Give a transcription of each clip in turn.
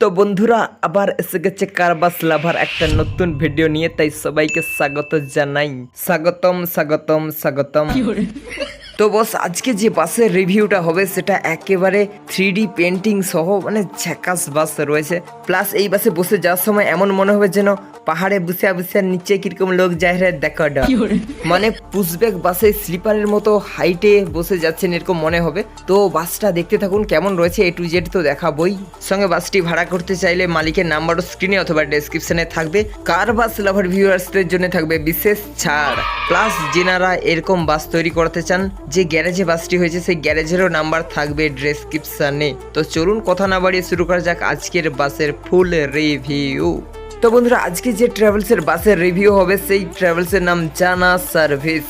তো বন্ধুরা আবার এসে গেছে কারবাস লাভার একটা নতুন ভিডিও নিয়ে তাই সবাইকে স্বাগত জানাই। স্বাগতম স্বাগতম স্বাগতম। তো বস আজকে যে বাসের রিভিউটা হবে সেটা একেবারে থ্রি ডি পেন্টিং সহ মানে ঝ্যাকাস বাস রয়েছে। প্লাস এই বাসে বসে যাওয়ার সময় এমন মনে হবে যেন পাহাড়ে বসে বসে নিচে কীরকম লোক যায় রে দেখা মানে পুশব্যাক বাসে স্লিপারের মতো হাইটে বসে যাচ্ছেন এরকম মনে হবে। তো বাসটা দেখতে থাকুন কেমন রয়েছে এ টু জেড তো দেখাবই। সঙ্গে বাসটি ভাড়া করতে চাইলে মালিকের নাম্বারও স্ক্রিনে অথবা ডেসক্রিপশনে থাকবে। কার বাস লাভার ভিউয়ার্সদের জন্য থাকবে বিশেষ ছাড়। প্লাস যেনারা এরকম বাস তৈরি করতে চান যে গ্যারেজে বাসটি হয়েছে সেই গ্যারেজেরও নাম্বার থাকবে ডেসক্রিপশনে তো চলুন কথা না বাড়িয়ে শুরু করা যাক আজকের বাসের ফুল রিভিউ তো বন্ধুরা, আজকে যে ট্রাভেলসের বাসের রিভিউ হবে, সেই ট্রাভেলসের নাম জানা সার্ভিস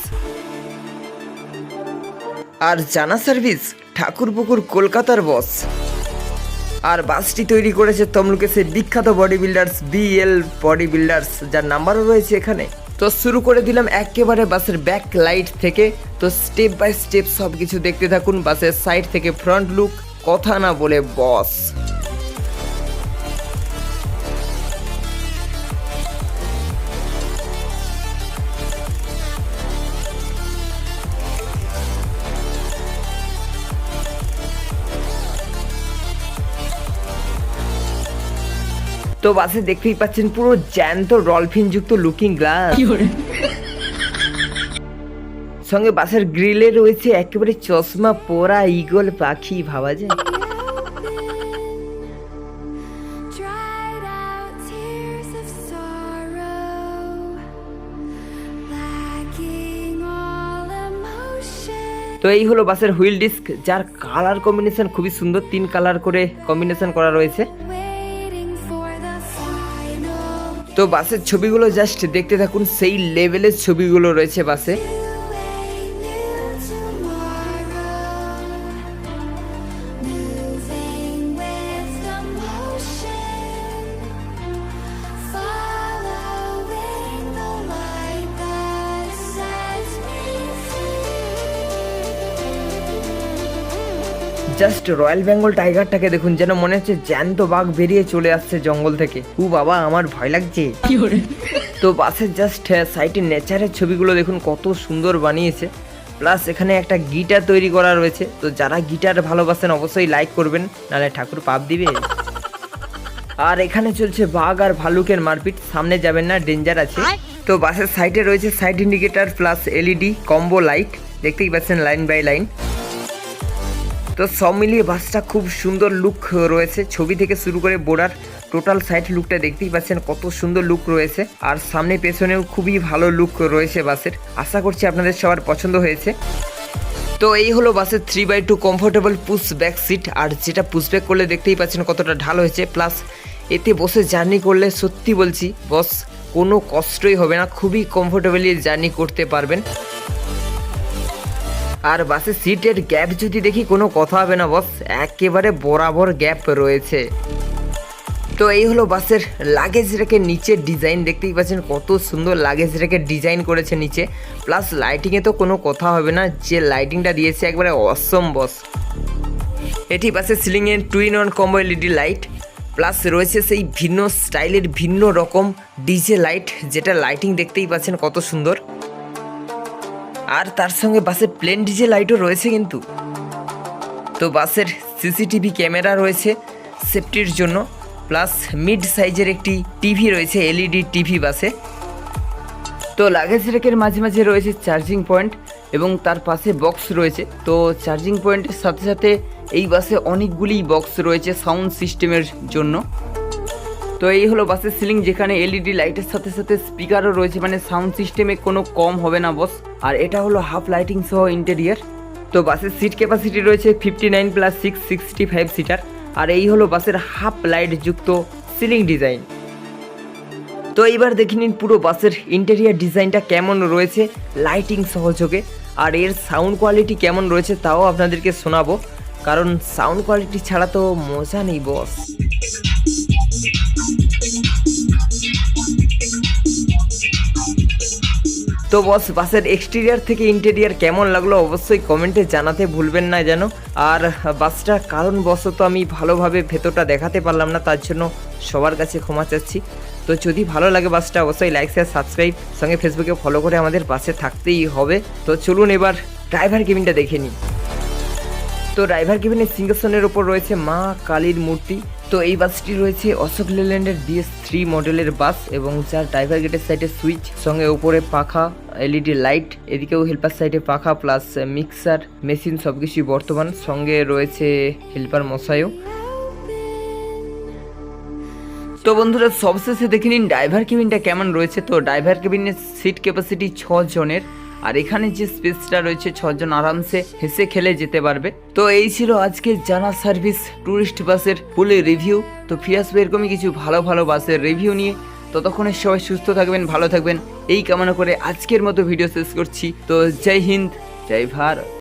আর জানা সার্ভিস ঠাকুরপুকুর কলকাতার বস আর বাসটি তৈরি করেছে তমলুকে সেই বিখ্যাত body builders B L body builders যার নাম্বারও রয়েছে এখানে। তো শুরু করে দিলাম একেবারে বাসের ব্যাক লাইট থেকে। তো স্টেপ বাই স্টেপ সব কিছু দেখতে থাকুন, বাসের সাইড থেকে ফ্রন্ট লুক কথা না বলে বস তো বাসে দেখতেই পাচ্ছেন পুরো জ্যান্ত ডলফিন যুক্ত লুকিং গ্লাস সঙ্গে বাসের গ্রিলে রয়েছে একেবারে চশমা পরা ইগল পাখি ভাবা যায়. তো এই হলো বাসের হুইল ডিস্ক যার কালার কম্বিনেশন খুবই সুন্দর তিন কালার করে কম্বিনেশন করা রয়েছে। তো বাসের ছবিগুলো জাস্ট দেখতে থাকুন সেই লেভেলের ছবিগুলো রয়েছে বাসে। জাস্ট রয়্যাল বেঙ্গল টাইগারটাকে দেখুন যেন মনে হচ্ছে জ্যান্ত বাঘ বেরিয়ে চলে আসছে জঙ্গল থেকে। উ বাবা আমার ভয় লাগছে। তো বাসের জাস্ট সাইডে নেচারের ছবিগুলো দেখুন কত সুন্দর বানিয়েছে। প্লাস এখানে একটা গিটার তৈরি করা রয়েছে। তো যারা গিটার ভালোবাসেন অবশ্যই লাইক করবেন নাহলে ঠাকুর পাপ দিবে। আর এখানে চলছে বাঘ আর ভালুকের মারপিট। সামনে যাবেন না ডেঞ্জার আছে। তো বাসের সাইডে রয়েছে side indicator plus LED combo light দেখতেই পাচ্ছেন লাইন বাই লাইন তো সব মিলিয়ে বাসটা খুব সুন্দর লুক রয়েছে। ছবি থেকে শুরু করে বোর্ডার টোটাল সাইড লুকটা দেখতেই পাচ্ছেন কত সুন্দর লুক রয়েছে। আর সামনে পেছনেও খুবই ভালো লুক রয়েছে বাসের। আশা করছি আপনাদের সবার পছন্দ হয়েছে। তো এই হলো বাসের three by two comfortable push back seat আর যেটা পুশ ব্যাক করলে দেখতেই পাচ্ছেন কতটা ঢাল হয়েছে। প্লাস এতে বসে জার্নি করলে সত্যি বলছি বস কোনো কষ্টই হবে না। খুবই কমফোর্টেবলি জার্নি করতে পারবেন। আর বাসের সিটের গ্যাপ যদি দেখি, কোনো কথা হবে না বস একেবারে বরাবর গ্যাপ রয়েছে। তো এই হলো বাসের লাগেজ রেখে নিচের ডিজাইন দেখতেই পাচ্ছেন কত সুন্দর লাগেজ রেখে ডিজাইন করেছে নিচে। প্লাস লাইটিংয়ে তো কোনো কথা হবে না, যে লাইটিংটা দিয়েছে একবারে অসম বস এটি বাসে সিলিংয়ে twin on combo LED light plus রয়েছে সেই ভিন্ন স্টাইলের ভিন্ন রকম ডিজে লাইট যেটা লাইটিং দেখতেই পাচ্ছেন কত সুন্দর। আর তার সঙ্গে বাসের প্লেন ডিজে লাইটও রয়েছে কিন্তু। তো বাসের সিসিটিভি ক্যামেরা রয়েছে সেফটির জন্য, প্লাস মিড সাইজের একটি টিভি রয়েছে, এলইডি টিভি বাসে। তো লাগেজ রেকের মাঝে মাঝে রয়েছে চার্জিং পয়েন্ট এবং তার পাশে বক্স রয়েছে। তো চার্জিং পয়েন্টের সাথে সাথে এই বাসে অনেকগুলি বক্স রয়েছে সাউন্ড সিস্টেমের জন্য। তো এই হলো বাসের সিলিং যেখানে এলইডি লাইটের সাথে সাথে স্পিকারও রয়েছে। মানে সাউন্ড সিস্টেমে কোনো কম হবে না বস আর এটা হলো হাফ লাইটিং সহ ইন্টেরিয়ার তো বাসের সিট ক্যাপাসিটি রয়েছে fifty nine plus six sixty five seater আর এই হলো বাসের হাফ লাইট যুক্ত সিলিং ডিজাইন তো এইবার দেখে নিন পুরো বাসের ইন্টেরিয়ার ডিজাইনটা কেমন রয়েছে লাইটিং সহযোগে। আর এর সাউন্ড কোয়ালিটি কেমন রয়েছে তাও আপনাদেরকে শোনাবো। কারণ সাউন্ড কোয়ালিটি ছাড়া তো মজা নেই বস তো বস, বাসের এক্সটেরিয়ার থেকে ইন্টেরিয়ার কেমন লাগল অবশ্যই কমেন্টে জানাতে ভুলবেন না যেন। আর বাসটা কারণবশত আমি ভালোভাবে ভেতরটা দেখাতে পারলাম না, তার জন্য সবার কাছে ক্ষমা চাচ্ছি। তো যদি ভালো লাগে বাসটা, অবশ্যই লাইক শেয়ার সাবস্ক্রাইব সঙ্গে ফেসবুকে ফলো করে আমাদের পাশে থাকতেই হবে। তো চলুন এবার ড্রাইভার কেবিনটা দেখে নিই। তো ড্রাইভার কেবিনের সিংহাসনের ওপর রয়েছে মা কালীর মূর্তি। তো এই বাসটি রয়েছে অশোক লেল্যান্ডের বিএস থ্রি মডেলের বাস এবং যার ড্রাইভার গেটের সাইডে সুইচ সঙ্গে উপরে পাখা এলইডি লাইট এদিকেও হেল্পার সাইডে পাখা প্লাস মিক্সার মেশিন সব কিছুই বর্তমান, সঙ্গে রয়েছে হেল্পার মশাইও। তো বন্ধুরা, সবশেষে দেখে নিন ড্রাইভার কেবিনটা কেমন রয়েছে? তো ড্রাইভার কেবিনের সিট ক্যাপাসিটি ছ জনের। আর এখানে যে স্পেসটা রয়েছে, ছজন আরামসে হেসে খেলে যেতে পারবে। তো এই ছিল আজকে জানা সার্ভিস ট্যুরিস্ট বাসের ফুল রিভিউ তো ফিরে আসবে এরকমই কিছু ভালো ভালো বাসের রিভিউ নিয়ে। ততক্ষণে সবাই সুস্থ থাকবেন, ভালো থাকবেন। এই কামনা করে আজকের মতো ভিডিও শেষ করছি। তো জয় হিন্দ, জয় ভারত।